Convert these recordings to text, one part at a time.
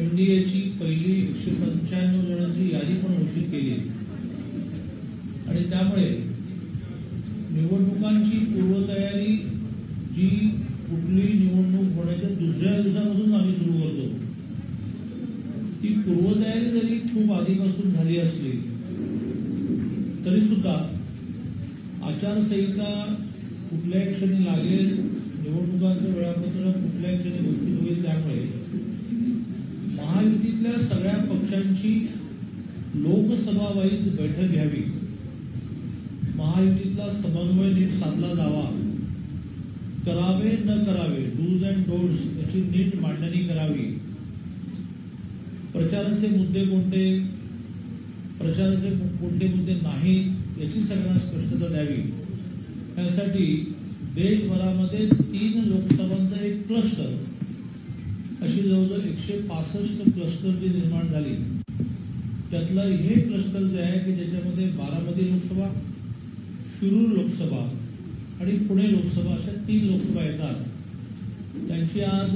एनडीएची पहिली एकशे पंच्याण्णव जणांची यादी पण घोषित केली आणि त्यामुळे निवडणुकांची पूर्वतयारी जी कुठली निवडणूक होण्याच्या दुसऱ्या दिवसापासून आम्ही सुरू करतो ती पूर्वतयारी जरी खूप आधीपासून झाली असली तरी सुद्धा आचारसंहिता कुठल्याही क्षणी लागेल निवडणुकांचं वेळापत्रक कुठल्याही क्षणी घोषित होईल त्यामुळे पक्षांची लोकसभा वाईज बैठक घ्यावी. महायुतीतला समन्वय नीट साधला जावा. करावे न करावे डूज अँड डोंट्स याची नीट मांडणी करावी. प्रचाराचे मुद्दे कोणते? प्रचाराचे कोणते मुद्दे नाहीत याची सगळ्यांना स्पष्टता द्यावी. यासाठी देशभरामध्ये तीन लोकसभांचा एक क्लस्टर अशी जवळजवळ एकशे पासष्ट क्लस्टर जी निर्माण झाली त्यातलं हे क्लस्टर जे आहे की ज्याच्यामध्ये बारामती लोकसभा शिरूर लोकसभा आणि पुणे लोकसभा अशा तीन लोकसभा येतात. त्यांची आज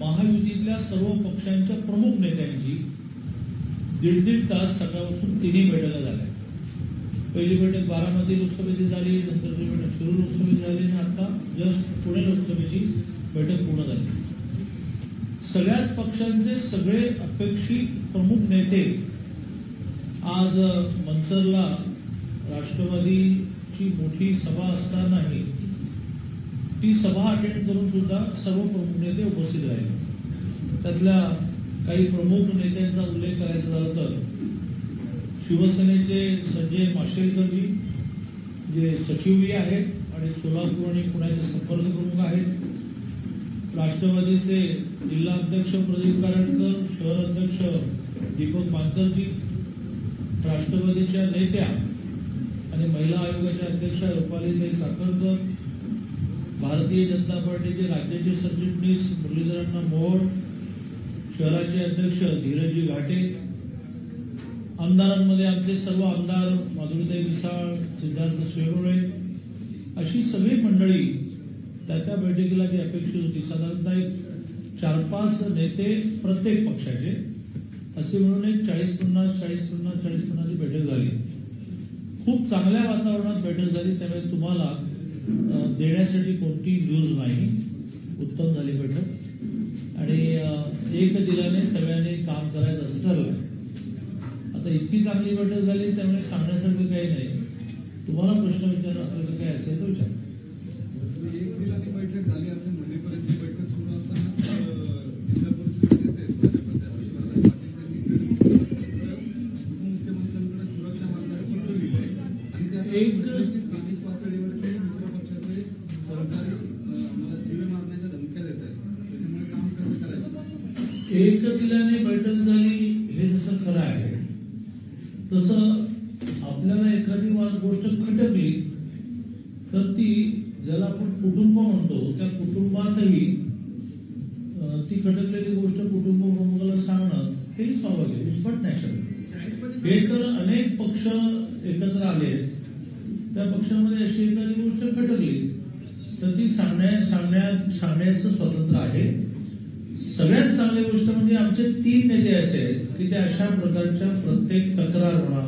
महायुतीतल्या सर्व पक्षांच्या प्रमुख नेत्यांची दीड दीड तास सकाळपासून तिन्ही बैठका झाल्या. पहिली बैठक बारामती लोकसभेची झाली नंतरची बैठक शिरूर लोकसभेची झाली आणि आता जस्ट पुणे लोकसभेची बैठक पूर्ण झाली. सगळ्याच पक्षांचे सगळे अपेक्षित प्रमुख नेते आज मनसरला राष्ट्रवादीची मोठी सभा असतानाही ती सभा अटेंड करून सुद्धा सर्व प्रमुख नेते उपस्थित राहिले. त्यातल्या काही प्रमुख नेत्यांचा उल्लेख करायचा झाला तर शिवसेनेचे संजय माशेलकरजी जे सचिवही आहेत आणि सोलापूर आणि पुण्याचे संपर्क प्रमुख आहेत. राष्ट्रवादीचे जिल्हा अध्यक्ष प्रदीप कारंडकर शहर अध्यक्ष दीपक मानकरजी राष्ट्रवादीच्या नेत्या आणि महिला आयोगाच्या अध्यक्षा रुपालीताई साखरकर भारतीय जनता पार्टीचे राज्याचे सरचिटणीस मुरलीधरांना मोहोळ शहराचे अध्यक्ष धीरजी घाटे आमदारांमध्ये आमचे सर्व आमदार माधुरीताई मिसाळ सिद्धार्थ स्वेगुळे अशी सगळी मंडळी त्या त्या बैठकीला जी अपेक्षित होती साधारणतः एक चार पाच नेते प्रत्येक पक्षाचे. असे म्हणून एक चाळीस पन्नास चाळीस पन्नास चाळीस पन्नासची बैठक झाली. खूप चांगल्या वातावरणात बैठक झाली. त्यामुळे तुम्हाला देण्यासाठी कोणती न्यूज नाही. उत्तम झाली बैठक. आणि एक दिलाने सगळ्यांनी काम करायचं असं ठरवलं आता इतकी चांगली बैठक झाली त्यामुळे सांगण्यासारखं काही नाही. तुम्हाला प्रश्न विचारण्यासारखं काही असेल तर विचार. एक दिलाने बैठक झाली असेल म्हणेपर्यंत बैठक सुरू असताना अं, जिल्हा परिषदेचे नेते भाजपचे हर्षवर्धन पाटील त्यांनी उपमुख्यमंत्र्यांकडे सुरक्षा मार्गाने पत्र लिहिले आणि त्यात एक- म्हटलं की स्थानिक पातळीवरती मित्र पक्षाचे सहकारी अं, आम्हाला जीवे मारण्याच्या धमक्या देत आहेत त्याच्यामुळे काम कसं करायचं एक दिलाने बैठक झाली हे जसं खरं आहे तसं आपल्याला एखादी वा- गोष्ट खटकली तर ती ज्याला आपण कुटुंब म्हणतो त्या कुटुंबातही अं, ती खटकलेली गोष्ट कुटुंब प्रमुखाला सांगणं हेही स्वाभाविक इट्स बट नॅचरल हे तर अनेक पक्ष एकत्र आले. त्या पक्षामध्ये अशी एखादी गोष्ट खटकली तर ती सांगण्या सांगण्या सांगण्याचं स्वातंत्र्य आहे. सगळ्यात चांगली गोष्ट म्हणजे आमचे तीन नेते असे आहेत की ते अशा प्रकारच्या प्रत्येक तक्रार म्हणा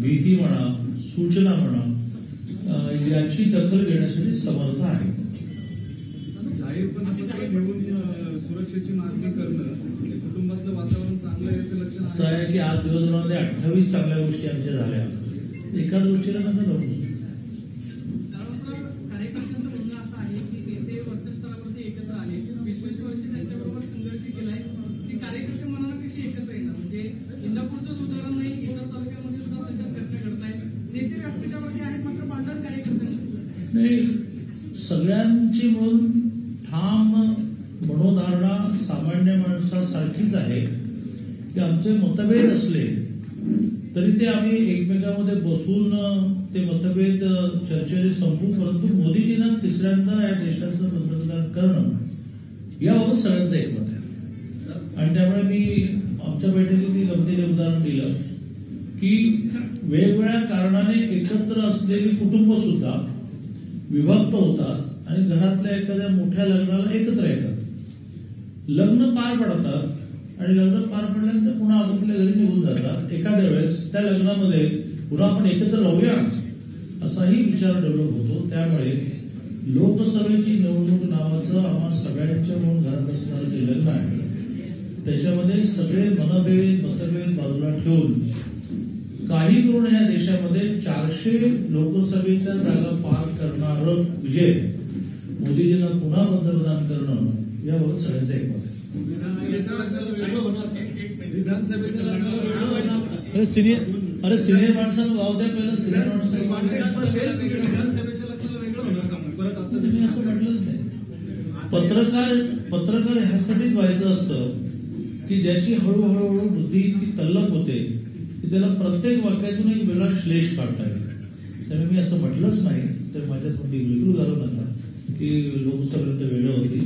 भीती म्हणा सूचना म्हणा याची दखल घेण्यासाठी समर्थ आहे जाहीरपणे घेऊन सुरक्षेची मागणी करणं कुटुंबातलं वातावरण चांगलं आहे याचं लक्षण असं आहे की आज दिवसभरामध्ये अठ्ठावीस चांगल्या गोष्टी आमच्या झाल्या. एकाच गोष्टीला नका जाऊ त्यानंतर कार्यकर्त्यांचं म्हणणं असं आहे की नेते वरच्या स्तरावरती एकत्र आले वीस वीस वर्ष त्यांच्याबरोबर संघर्ष केलाय ती कार्यकर्ते मनाला कशी एकत्र येणार म्हणजे इंदापूरचंच उदाहरण नाही इतर तालुक्यामध्ये सुद्धा तशाच घटना घडत आहेत नेते व्यासपीठावरती आहेत मात्र भांडण कार्यकर्त्यांची नाही सगळ्यांची म्हणून ठाम मनोधारणा सामान्य माणसासारखीच आहे की आमचे मतभेद असले तरी ते आम्ही एकमेकांमध्ये बसून ते मतभेद चर्चेने संपू परंतु मोदीजींना तिसऱ्यांदा या देशाचं पंतप्रधान करणं याबाबत सगळ्यांचं एकमत आहे. आणि त्यामुळे मी आमच्या बैठकीत गमतीने उदाहरण दिलं की वेगवेगळ्या कारणाने एकत्र असलेली कुटुंब सुद्धा विभक्त होतात आणि घरातल्या एखाद्या मोठ्या लग्नाला एकत्र येतात. लग्न पार पडतात आणि लग्न पार पडल्यानंतर पुन्हा आपापल्या घरी निघून जातात. एखाद्या वेळेस त्या लग्नामध्ये पुन्हा आपण एकत्र राहूया असाही विचार डेव्हलप होतो. त्यामुळे लोकसभेची निवडणूक नावाचं आम्हा सगळ्यांच्या म्हणून घरात असणारं जे लग्न आहे त्याच्यामध्ये सगळे मनभेद मतभेद बाजूला ठेवून काही करून ह्या देशामध्ये चारशे लोकसभेच्या जागा पार करणार विजय मोदीजींना पुन्हा पंतप्रधान करणं याबाबत सगळ्यांचं एकमत आहे. अरे सिनियर अरे सिनियर माणसाला वाव द्या पहिलं सिनियर माणसाला पत्रकार पत्रकार ह्यासाठीच व्हायचं असतं की ज्याची हळूहळू हळू बुद्धी इतकी तल्लक होते की त्याला प्रत्येक वाक्यातून एक वेगळा श्लेष काढता येईल. त्यामुळे मी असं म्हटलंच नाही तर माझ्या तोंडी बिलकुल घालू नका की लोकसभेत वेगळं होती.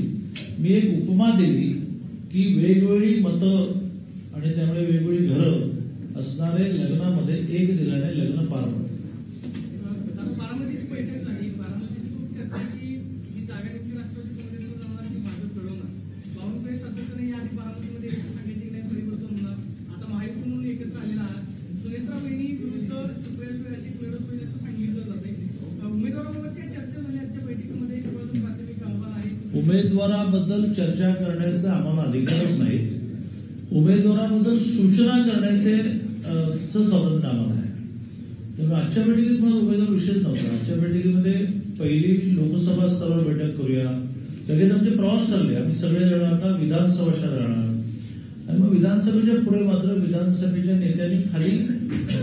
मी एक उपमा दिली की वेगवेगळी मतं आणि त्यामुळे वेगवेगळी घरं असणारे लग्नामध्ये एक दिलाने लग्न पार पडतं आता बारामतीची बैठक झाली बारामतीची खूप चर्चा की ही जागा नेमकी राष्ट्रवादी काँग्रेसला जाणार की भाजप लढवणार बावनकुळे सातत्याने या आधी बारामतीमध्ये एकच सांगायचे की नाही परिवर्तन होणार आता महायुती म्हणून एकत्र आलेला आहात सुनेत्रा वहिनी विरुद्ध सुप्रिया सुळे अशी लढत होईल असं सांगितलं जाते उमेदवाराबाबत काय चर्चा झाली आजच्या बैठकीमध्ये किंवा जो प्राथमिक अहवाल आहे उमेदवाराबद्दल चर्चा करण्याचा आम्हाला अधिकारच नाही. उमेदवाराबद्दल सूचना करण्याचे स्वातंत्र्य आम्हाला आहे. त्यामुळे आजच्या बैठकीत मला उमेदवार विशेष नव्हता. आजच्या बैठकीमध्ये पहिली लोकसभा स्तरावर बैठक करूया. लगेच आमचे प्रवास ठरले आम्ही सगळे जण आता विधानसभाशात राहणार आणि मग विधानसभेच्या पुढे मात्र विधानसभेच्या नेत्यांनी खाली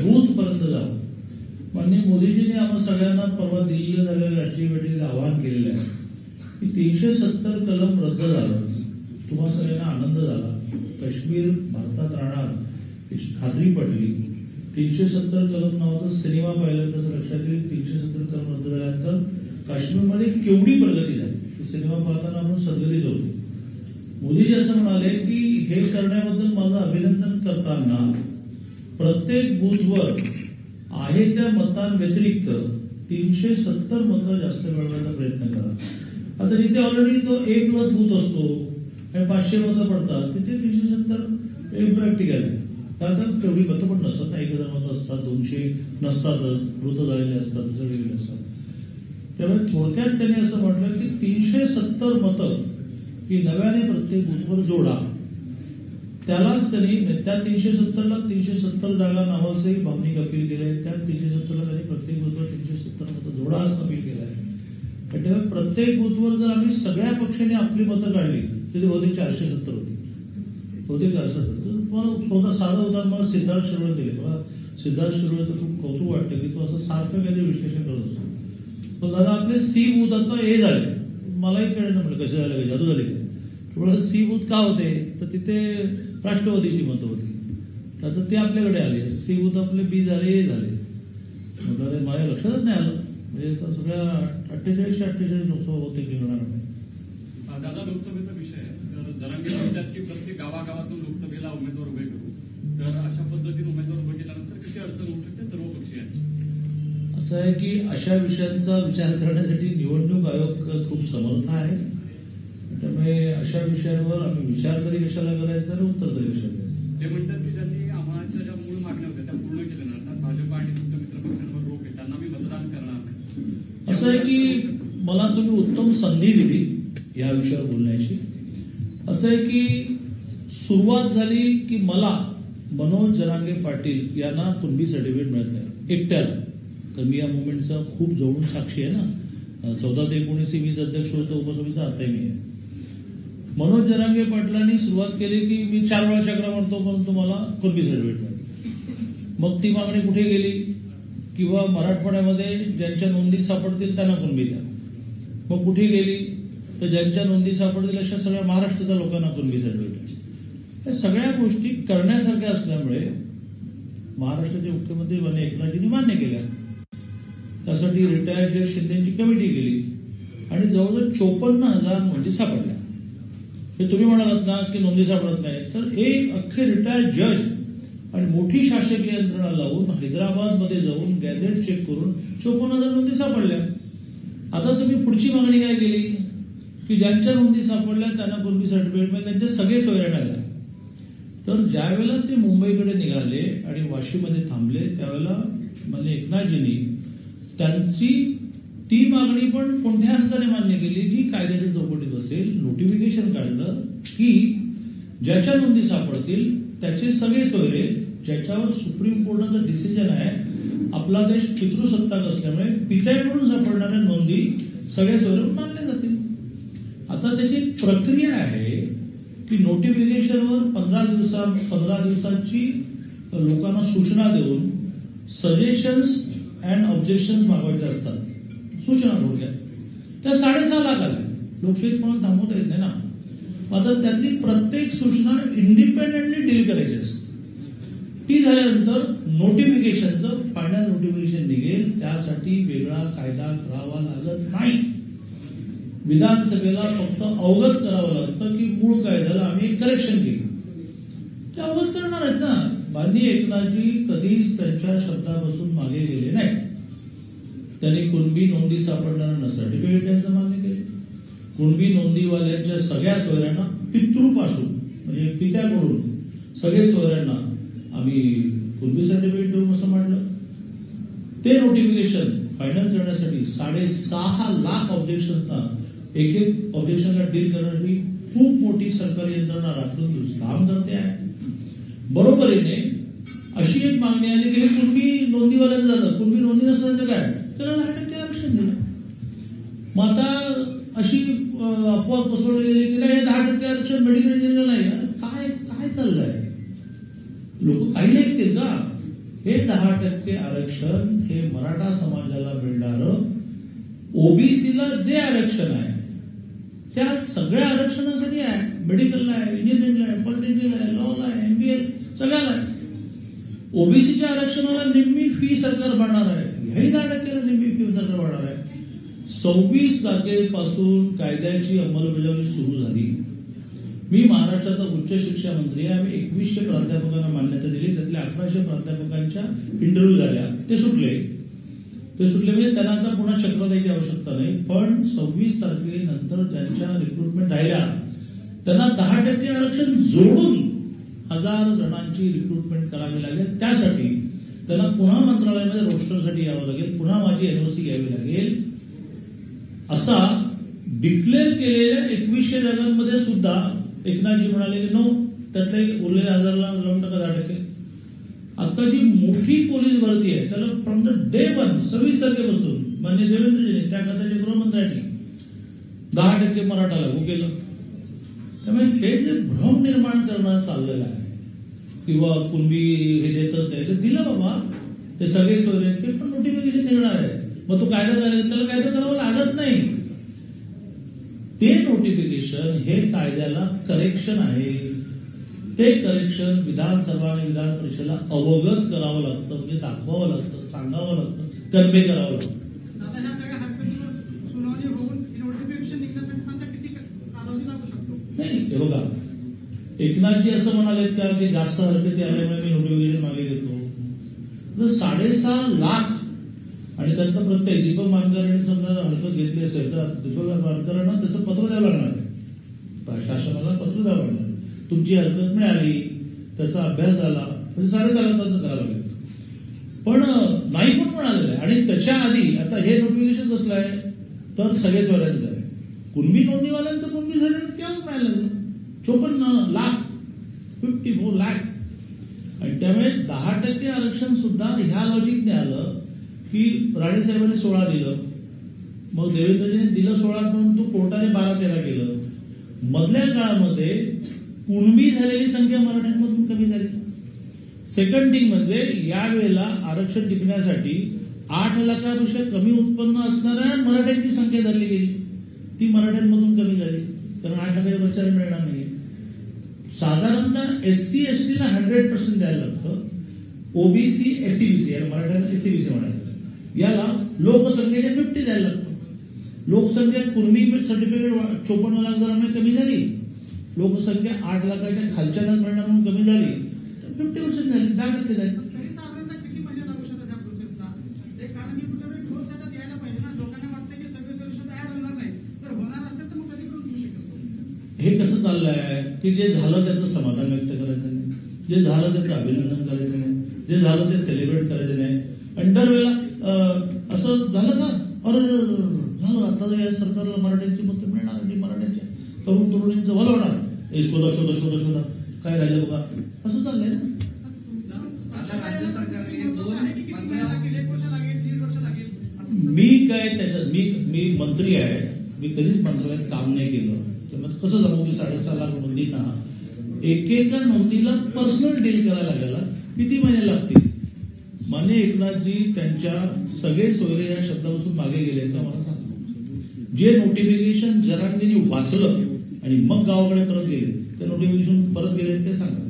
बूथ पर्यंत जावं. माननीय मोदीजींनी आम्हाला सगळ्यांना परवा दिल्लीला झालेल्या राष्ट्रीय बैठकीत आवाहन केलेलं आहे. की तीनशे सत्तर कलम रद्द झालं. तुम्हा सगळ्यांना आनंद झाला. काश्मीर भारतात राहणार याची खात्री पडली तीनशे सत्तर कलम नावाचा सिनेमा पाहिला तसं लक्षात येईल. तीनशे सत्तर कलम रद्द झाल्यानंतर काश्मीरमध्ये केवढी प्रगती झाली? सिनेमा पाहताना आपण सदगतीत होतो. मोदीजी असं म्हणाले की हे करण्याबद्दल माझं अभिनंदन करताना प्रत्येक बूथवर आहे त्या मतांव्यतिरिक्त तीनशे सत्तर मतं जास्त मिळवण्याचा प्रयत्न करा. आता जिथे ऑलरेडी तो ए प्लस बूथ असतो. आणि पाचशे मतं पडतात. तिथे तीनशे सत्तर इम्प्रॅक्टिकल आहे. कारण तेवढी मतं पण नसतात ना. एक हजार मतं असतात दोनशे नसतातच मृत झालेले असतात जळलेले असतात. त्यामुळे थोडक्यात त्यांनी असं म्हटलं की तीनशे सत्तर मतं ही नव्याने प्रत्येक बूथवर जोडा. त्यालाच त्यांनी त्या तीनशे सत्तरला तीनशे सत्तर जागा नावाचंही भावनिक अपील केलंय. त्या तीनशे सत्तरला त्यांनी प्रत्येक बूथवर तीनशे सत्तर मतं जोडा असं अपील केलं आहे त्यामुळे प्रत्येक बूथवर जर आम्ही सगळ्या पक्षांनी आपली मतं काढली तर ती बहुतेक चारशे सत्तर होती. बहुतेक चारशे सत्तर. मला स्वतः साधं उदाहरण मला सिद्धार्थ शिरोळे दिले. मला सिद्धार्थ शिरोळेचं खूप कौतुक वाटतं की तो असं सारखं काहीतरी विश्लेषण करत असतो. पण दादा आपले सी बूथ आता ए झाले. मलाही कळलं म्हटलं कसे झाले काही जादू झाले काय थोडं सी बूथ का होते? तर तिथे राष्ट्रवादीची मतं होती. आता ते आपल्याकडे आले. सी बूथ आपले बी झाले ए झाले. म्हटलं माझ्या लक्षातच नाही आलं. म्हणजे आता सगळ्या अठ्ठेचाळीसशे अठ्ठेचाळीस लोकसभा बहुतेक निघणार नाही दादा लोकसभेचा विषय आहे. तर जरांगे म्हणतात की प्रत्येक गावागावातून लोकसभेला उमेदवार उभे करू. तर अशा पद्धतीने उमेदवार उभे केल्यानंतर कशी अडचण होऊ शकते सर्व पक्षीयांची असं आहे की अशा विषयांचा विचार करण्यासाठी निवडणूक आयोग खूप समर्थ आहे. त्यामुळे अशा विषयांवर आम्ही विचार तरी कशाला करायचा आणि उत्तर तरी कशाला ते म्हणतात की ज्यांनी आम्हाच्या ज्या मूळ मागण्या होत्या त्या पूर्ण केल्या नाही अर्थात भाजप आणि तुमच्या मित्रपक्षांवर रोख आहे त्यांना मी मतदान करणार नाही असं आहे की मला तुम्ही उत्तम संधी दिली या विषयावर बोलण्याची. असं आहे की सुरुवात झाली की मला मनोज जरांगे पाटील यांना कुणबी सर्टिफिकेट मिळत नाही. एकट्याला. तर मी या मुवमेंटचा खूप जवळून साक्षी आहे ना. चौदा ते एकोणीस वीस अध्यक्ष होतो उपसमितीचा आता मी आहे. मनोज जरांगे पाटलांनी सुरुवात केली की मी चार वेळा चक्र म्हणतो पण तुम्हाला कुणबी सर्टिफिकेट मिळेल मग ती मागणी कुठे गेली? किंवा मराठवाड्यामध्ये ज्यांच्या नोंदी सापडतील त्यांना कुणबी द्या. मग कुठे गेली? तर ज्यांच्या नोंदी सापडतील अशा सगळ्या महाराष्ट्राच्या लोकांना कुणबी सर्टिफिकेट या सगळ्या गोष्टी करण्यासारख्या असल्यामुळे महाराष्ट्राचे मुख्यमंत्री मान्य एकनाथजींनी मान्य केल्या. त्यासाठी रिटायर्ड जज शिंदेची कमिटी केली आणि जवळजवळ चोपन्न हजार नोंदी सापडल्या. हे तुम्ही म्हणालात ना की नोंदी सापडत नाही तर एक अख्खे रिटायर्ड जज आणि मोठी शासकीय यंत्रणा लावून हैदराबादमध्ये जाऊन गॅझेट चेक करून चोपन्न हजार नोंदी सापडल्या. आता तुम्ही पुढची मागणी काय केली? की ज्यांच्या नोंदी सापडल्या त्यांना पूर्वी सर्टिफिकेट मिळेल त्यांच्या सगळे सोयऱ्या टाकल्या तर ज्या वेळेला ते मुंबईकडे निघाले आणि वाशीमध्ये थांबले त्यावेळेला म्हणजे एकनाथजींनी त्यांची ती मागणी पण कोणत्या अर्थाने मान्य केली? की कायद्याच्या चौकटीत असेल नोटिफिकेशन काढलं की ज्याच्या नोंदी सापडतील त्याचे सगळे सोयरे ज्याच्यावर सुप्रीम कोर्टाचं डिसिजन आहे आपला देश पितृसत्ताक असल्यामुळे पित्याकडून सापडणाऱ्या नोंदी सगळ्या सोयरे मानल्या जातील. आता त्याची प्रक्रिया आहे की नोटिफिकेशनवर पंधरा दिवसा पंधरा दिवसाची लोकांना सूचना देऊन सजेशन्स अँड ऑब्जेक्शन मागवायचे असतात. सूचना थोडक्यात त्या साडेसहा लाख आल्या. लोकशाहीत कोणाला थांबवता येत नाही ना. मात्र त्यातली प्रत्येक सूचना इंडिपेंडेंटली डील करायची असते. ती झाल्यानंतर नोटिफिकेशनचं फायनल नोटिफिकेशन निघेल. त्यासाठी वेगळा कायदा करावा लागत नाही. विधानसभेला फक्त अवगत करावं लागतं की मूळ कायद्याला आम्ही करेक्शन केलं. ते अवगत करणार आहेत ना. माननीय एकनाथजी कधीच त्यांच्या शब्दापासून मागे गेले नाही त्यांनी कुणबी नोंदी सापडणाऱ्यांना सर्टिफिकेट द्यायचं मान्य केले. कुणबी नोंदीवाल्यांच्या सगळ्या सोयऱ्यांना पितृपासून म्हणजे पित्याकडून सगळे सोयऱ्यांना आम्ही पूर्वीसाठी सर्टिफिकेट देऊ असं म्हटलं ते नोटिफिकेशन फायनल करण्यासाठी साडेसहा लाख ऑब्जेक्शन्सना एक एक ऑब्जेक्शनला डील करण्यासाठी खूप मोठी सरकारी यंत्रणा राखून काम करते आहे. बरोबरीने अशी एक मागणी आली की हे कुणबी नोंदीवाल्यांचं झालं कुणबी नोंदी नसल्याचं काय? त्याला दहा टक्के आरक्षण दिलं. मग आता अशी अं, अफवा पसरवली गेली की नाही हे दहा टक्के आरक्षण मेडिकल इंजिनियर नाही. काय काय चाललंय? लोक काही ऐकतील का? हे दहा टक्के आरक्षण हे मराठा समाजाला मिळणारं ओबीसीला जे आरक्षण आहे त्या सगळ्या आरक्षणासाठी आहे. मेडिकलला आहे इंजिनिअरिंगला आहे पॉलिटेक्निकला आहे लॉला आहे एमबीए सगळ्याला आहे. ओबीसीच्या आरक्षणाला निम्मी फी सरकार भरणार आहे. ह्याही दहा टक्क्याला निम्मी फी सरकार भरणार आहे. सव्वीस तारखेपासून कायद्याची अंमलबजावणी सुरू झाली. मी महाराष्ट्राचा उच्च शिक्षा मंत्री आहे. आम्ही एकवीसशे प्राध्यापकांना मान्यता दिली. त्यातल्या अकराशे प्राध्यापकांच्या इंटरव्ह्यू झाल्या. ते सुटले. ते सुटले म्हणजे त्यांना आता पुन्हा चक्र द्यायची आवश्यकता नाही. पण सव्वीस तारखेनंतर ज्यांच्या रिक्रुटमेंट राहिल्या. त्यांना दहा टक्के आरक्षण जोडून हजार जणांची रिक्रुटमेंट करावी लागेल. त्यासाठी त्यांना पुन्हा मंत्रालयामध्ये रोस्टरसाठी यावं लागेल. पुन्हा माझी एनओसी घ्यावी लागेल. असा डिक्लेअर केलेल्या एकवीसशे जागांमध्ये सुद्धा एकनाथजी म्हणाले की नो त्यातले उरलेल्या हजारला लावून टाका दहा टक्के आता जी मोठी पोलीस भरती आहे त्याला फ्रॉम द डे वन सव्वीस तारखेपासून मान्य देवेंद्रजीने त्या खात्याच्या गृहमंत्र्यांनी दहा टक्के मराठा लागू केलं. त्यामुळे हे जे भ्रम निर्माण करणं चाललेलं आहे किंवा कुणबी हे देतच नाही ते दिलं बाबा. ते सगळे सोयरे ते पण नोटिफिकेशन निघणार आहे मग तो कायदा करायचा त्याला कायदा करावा लागत नाही. ते नोटिफिकेशन हे कायद्याला करेक्शन आहे. ते करेक्शन विधानसभा आणि विधान परिषदेला अवगत करावं लागतं म्हणजे दाखवावं लागतं सांगावं लागतं कन्वे करावं लागतं. नाही हे बघा. एकनाथजी असं म्हणालेत का की जास्त हरकती आल्यामुळे मी नोटिफिकेशन मागे घेतो. जर साडेसहा लाख आणि त्याचा प्रत्यय दीपक मानकरांनी समजा हरकत घेतली असेल तर दीपक मानकरांना त्याचं पत्र द्यावं लागणार आहे. शासनाला पत्र द्यावं लागणार तुमची हरकत मिळाली त्याचा अभ्यास झाला म्हणजे साडेसहा लाखांचं करावं लागेल. पण नाही पण म्हणालेलं आहे आणि त्याच्या आधी आता हे नोटिफिकेशन कसलं आहे तर सगळेच स्वरांचं आहे कुणबी नोंदणीवाल्यांचं कुणबी सर्टिफिकेट केव्हा मिळालं चोपन्न लाख फिफ्टी फोर लाख आणि त्यामुळे दहा टक्के आरक्षण सुद्धा ह्या लॉजिकने आलं की राणे साहेबांनी सोळा दिलं. मग देवेंद्रजीने दिलं सोळा म्हणून तो कोर्टाने बारा तेरा केलं. मधल्या काळामध्ये कुणबी झालेली संख्या मराठ्यांमधून कमी झाली. सेकंड थिंग म्हणजे यावेळेला आरक्षण टिकण्यासाठी आठ लाखापेक्षा कमी उत्पन्न असणाऱ्या मराठ्यांची संख्या धरली गेली. ती मराठ्यांमधून कमी झाली. कारण आठ लाखाच्या प्रचार मिळणार नाही साधारणतः एससी एसटीला एस टीला हंड्रेड पर्सेंट द्यायला लागतं. ओबीसी एससीबीसी मराठ्यांना एससीबीसी म्हणायचं. याला लोकसंख्येच्या फिफ्टी द्यायला लागतं. लोकसंख्या कुर्मी सर्टिफिकेट चोपन्न लाख जर आम्ही कमी झाली लोकसंख्या आठ लाखाच्या खालच्या मिळणार म्हणून कमी झाली फिफ्टी पर्सेंट झाली दहा टक्के झाली. हे कसं चाललंय की जे झालं त्याचं समाधान व्यक्त करायचं नाही. जे झालं त्याचं अभिनंदन करायचं नाही. जे झालं ते सेलिब्रेट करायचं नाही. आणि दरवेळेला असं झालं ना अरे झालं. आता या सरकारला मराठ्यांची मतं मिळणार आणि मराठ्यांच्या. तरुण तरुणींचं भलं होणार. हे शोधा शोधा शोधा शोधा. काय झालं बघा? असं चाललंय ना? मी काय त्याच्यात मी मी मंत्री आहे. मी कधीच मंत्रालयात काम नाही केलं. तर मग कसं जाऊ? की साडेसहा लाख नोंदींना एकेका नोंदीला पर्सनल डील करायला लागायला किती महिने लागतील? मान्य एकनाथजी त्यांच्या सगळे सोयरे या शब्दापासून मागे गेल्याचं मला सांगा. जे नोटिफिकेशन जरांगीने वाचलं आणि मग गावाकडे परत गेले ते नोटिफिकेशन परत गेले ते सांगा.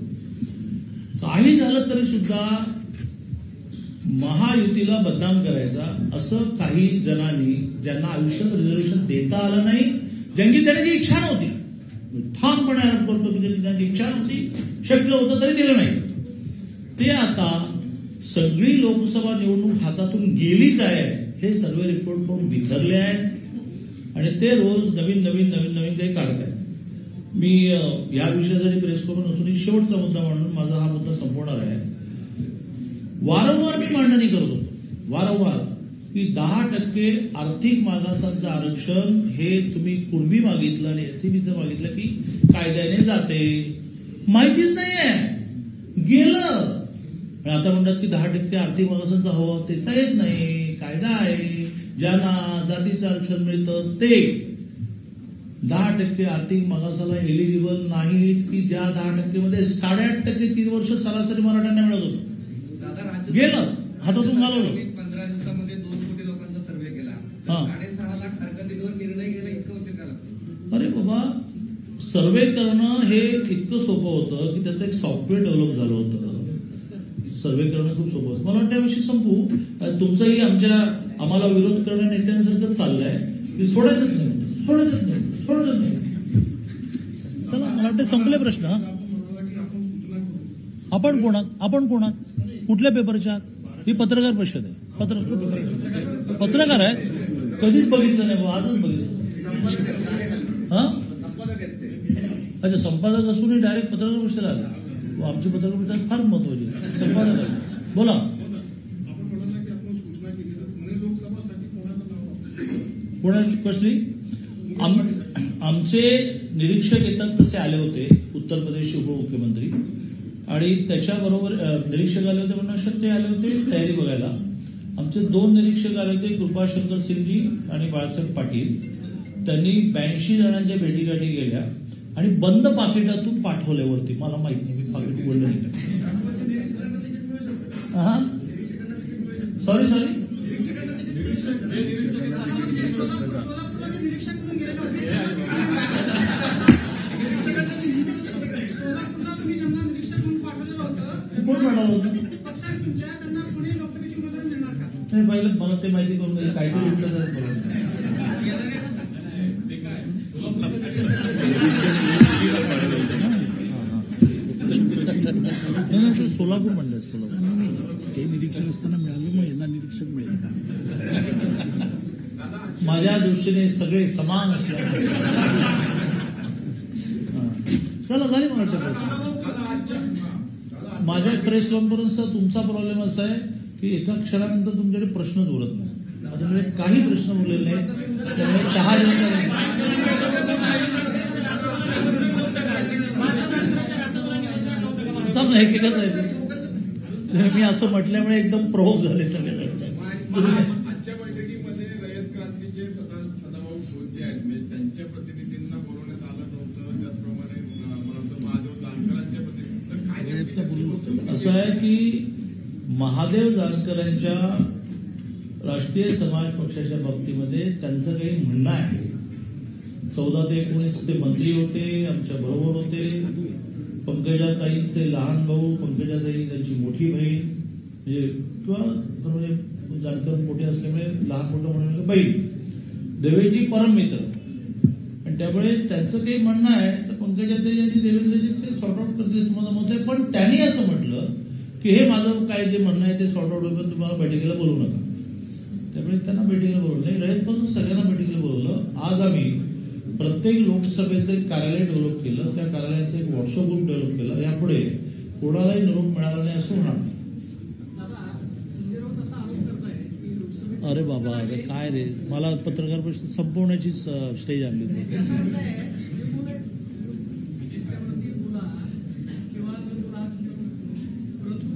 काही झालं तरी सुद्धा महायुतीला बदनाम करायचा असं काही जणांनी ज्यांना आयुष्यात रिझर्वेशन देता आलं नाही ज्यांची त्यांची इच्छा नव्हती. ठामपणे आरोप करतो की त्यांची त्यांची इच्छा नव्हती शक्य होतं तरी दिलं नाही. ते आता सगळी लोकसभा निवडणूक हातातून गेलीच आहे हे सर्वे रिपोर्ट पाहून बिथरले आहेत. आणि ते रोज नवीन नवीन नवीन नवीन काही काढत आहेत मी या विषयासाठी प्रेस करून असून शेवटचा मुद्दा म्हणून माझा हा मुद्दा संपवणार आहे. वारंवार मी मांडणी करतो. वारंवार की दहा टक्के आर्थिक मागासांचं आरक्षण हे तुम्ही पूर्वी मागितलं आणि एसीबीचं मागितलं की कायद्याने जाते. माहितीच नाहीये. गेलं. आता म्हणतात की दहा टक्के आर्थिक मागासांचं हवं ते काय येत नाही. कायदा आहे. ज्यांना जातीचं आरक्षण मिळतं ते. दहा टक्के आर्थिक मागासाला एलिजिबल नाहीत की ज्या दहा टक्केमध्ये साडेआठ टक्के तीन वर्ष सरासरी मराठ्यांना मिळत होतं. गेलं. हातातून घालवलं. पंधरा दिवसामध्ये दोन कोटी लोकांचा सर्वे केला. हा. साडेसहा लाख हरकतींवर निर्णय इतकं उशीर अरे बाबा सर्वे करणं हे इतकं सोपं होतं की त्याचं एक सॉफ्टवेअर डेव्हलप झालं होतं. सर्वे करणं खूप सोपं होतं. मला वाटतं याविषयी संपू तुमचाही तुमचंही आमच्या आम्हाला विरोध करणं नेत्यांसारखंच चाललंय. की सोडायचंच नाही सोडायचंच नाही. सोडायचंच नाही. चला मला वाटतं संपले प्रश्न. आपण कोणात आपण कोणात कुठल्या पेपरच्या आहात ही पत्रकार परिषद आहे. पत्र पत्रकार आहे कधीच बघितलं नाही बुवा, आजच बघितलं. हा? अच्छा संपादक असूनही डायरेक्ट पत्रकार परिषद आला. आमची पत्रकार परिषद फार महत्वाची आहे बोला. आपण म्हणाला की आपण सूचना केली तर पुणे लोकसभासाठी कोणाचं कसली आम आमचे निरीक्षक येतात तसे आले होते उत्तर प्रदेशचे उपमुख्यमंत्री. आणि त्याच्याबरोबर निरीक्षक आले होते म्हणण्यापेक्षा ते आले होते तयारी बघायला. आमचे दोन निरीक्षक आले होते कृपाशंकर सिंगजी आणि बाळासाहेब पाटील. त्यांनी ब्याऐंशी जणांच्या भेटीगाठी गेल्या आणि बंद पाकिटातून पाठवल्यावरती मला माहीत बोललो हा सॉरी सॉरी कोण पाठवलं होतं? पक्षाने तुमच्या त्यांना पुणे लोकसभेची उमेदवारी मिळणार का नाही पहिलं मला ते माहिती दृष्टीने सगळे समान असल्यामुळे. हा. चला झाली मला वाटतं माझ्या प्रेस कॉन्फरन्सचा तुमचा प्रॉब्लेम असा आहे की एका क्षणानंतर तुमच्याकडे प्रश्नच उरत नाही. तुमच्याकडे काही प्रश्न उरलेले नाहीत त्यामुळे चहा थांब ना एकेकच आहे मी असं म्हटल्यामुळे एकदम प्रभोग झाले सगळे सदा सदाभाऊ खोलते आहेत म्हणजे त्यांच्या प्रतिनिधींना बोलवण्यात आलं नव्हतं. त्याचप्रमाणे अं, मला वाटतं महादेव जानकरांच्या प्रतिनिधी होतं. असं आहे की महादेव जानकरांच्या राष्ट्रीय समाज पक्षाच्या बाबतीमध्ये त्यांचं काही म्हणणं आहे. चौदा ते एकोणीस ते मंत्री होते आमच्या बरोबर होते. पंकजाताईंचे लहान भाऊ पंकजाताई त्यांची मोठी बहीण म्हणजे किंवा म्हणजे जानकर मोठे असल्यामुळे लहान मोठं म्हणून बहीण. देवेजी परममित्र. आणि त्यामुळे त्यांचं काही म्हणणं आहे तर पंकजाताई आणि देवेंद्रजी ते सॉर्ट आउट करतील मत आहे. पण त्यांनी असं म्हटलं की हे माझं काय जे म्हणणं आहे ते सॉर्ट आउट होईल तुम्हाला बैठकीला बोलू नका. त्यामुळे त्यांना बैठकीला बोलवलं रयतपासून सगळ्यांना बैठकीला बोलवलं. आज आम्ही प्रत्येक लोकसभेचं एक कार्यालय डेव्हलप केलं. त्या कार्यालयाचं एक व्हॉट्सअप ग्रुप डेव्हलप केलं. यापुढे कोणालाही निरोप मिळाला नाही असं होणार नाही दादा संजय राऊत असा आरोप करताय की लोकसभेत अरे बाबा अरे काय रे? मला पत्रकार परिषद संपवण्याची स्टेज आणली होती.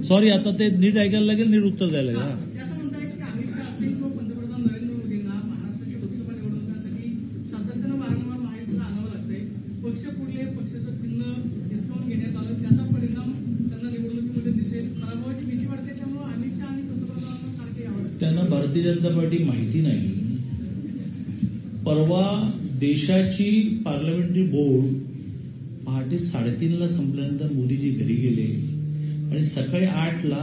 सॉरी आता ते नीट ऐकायला लागेल नीट उत्तर द्यायला लागेल हा. ते असं म्हणताय की अमित शहा असतील किंवा पंतप्रधान नरेंद्र मोदींना महाराष्ट्राच्या लोकसभा निवडणुकांसाठी सातत्यानं वारंवार महायुतीला आणावं लागतंय पक्ष पुढले पक्षाचं चिन्ह डिस्काउंट घेण्यात आलं त्याचा परिणाम त्यांना निवडणुकीमध्ये दिसेल पराभवाची भीती वाटते त्यामुळे अमित शहा आणि पंतप्रधानांना सारखे यावं लागतं. त्यांना भारतीय जनता पार्टी माहिती नाही. परवा देशाची पार्लमेंटरी बोर्ड पहाटे साडेतीनला संपल्यानंतर मोदीजी घरी गेले आणि सकाळी आठला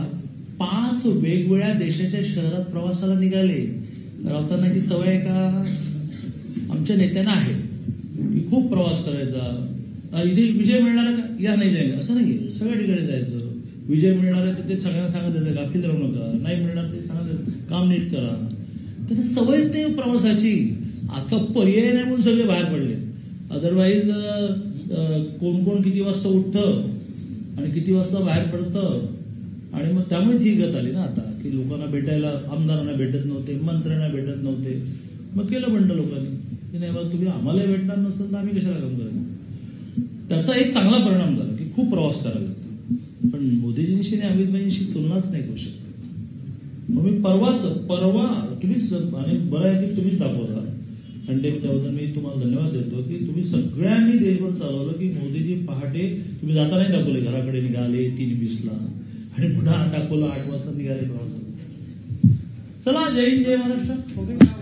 पाच वेगवेगळ्या देशाच्या शहरात प्रवासाला निघाले. रावतांनाची सवय आहे का? आमच्या नेत्यांना आहे की खूप प्रवास करायचा. इथे विजय मिळणार का? या नाही जाईल असं नाही सगळ्या ठिकाणी जायचं. विजय मिळणार आहे तर ते सगळ्यांना सांगत येतं गाफील राहू नका नाही मिळणार ते सांगत काम नीट करा. तर सवय ते प्रवासाची. आता पर्याय नाही म्हणून सगळे बाहेर पडले. अदरवाईज कोण कोण किती वाजता उठतं आणि किती वाजता बाहेर पडतं आणि मग त्यामुळे ही गत आली ना आता की लोकांना भेटायला आमदारांना भेटत नव्हते मंत्र्यांना भेटत नव्हते. मग केलं बंड लोकांनी. की नाही बा तुम्ही आम्हाला भेटणार नसेल तर आम्ही कशाला काम करायचं? त्याचा एक चांगला परिणाम झाला की खूप प्रवास करायला पण मोदीजींशी आणि अमितभाईंशी तुलनाच नाही करू शकत. मग मी परवाच परवा तुम्हीच आणि बरं आहे की तुम्हीच दाखवता. आणि ते त्याबद्दल मी तुम्हाला धन्यवाद देतो की तुम्ही सगळ्यांनी देशभर चालवलं की मोदीजी पहाटे तुम्ही जाता नाही दाखवले घराकडे निघाले तीन वीसला. आणि पुन्हा दाखवलं आठ वाजता निघाले प्रवासाला चला जय हिंद जय महाराष्ट्र. ओके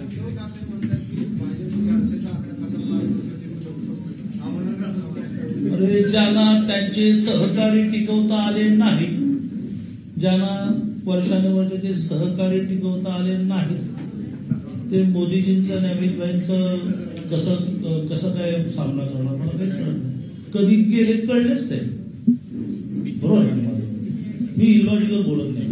ज्यांना त्यांचे सहकारी टिकवता आले नाही ज्यांना वर्षानुवर्ष ते सहकारी टिकवता आले नाही ते मोदीजींचं नवीनबाईंचं कसं कसं काय सामना करणार? मला काहीच कळत कधी गेले कळलेच ते बरोबर मी इलॉजिकल बोलत नाही.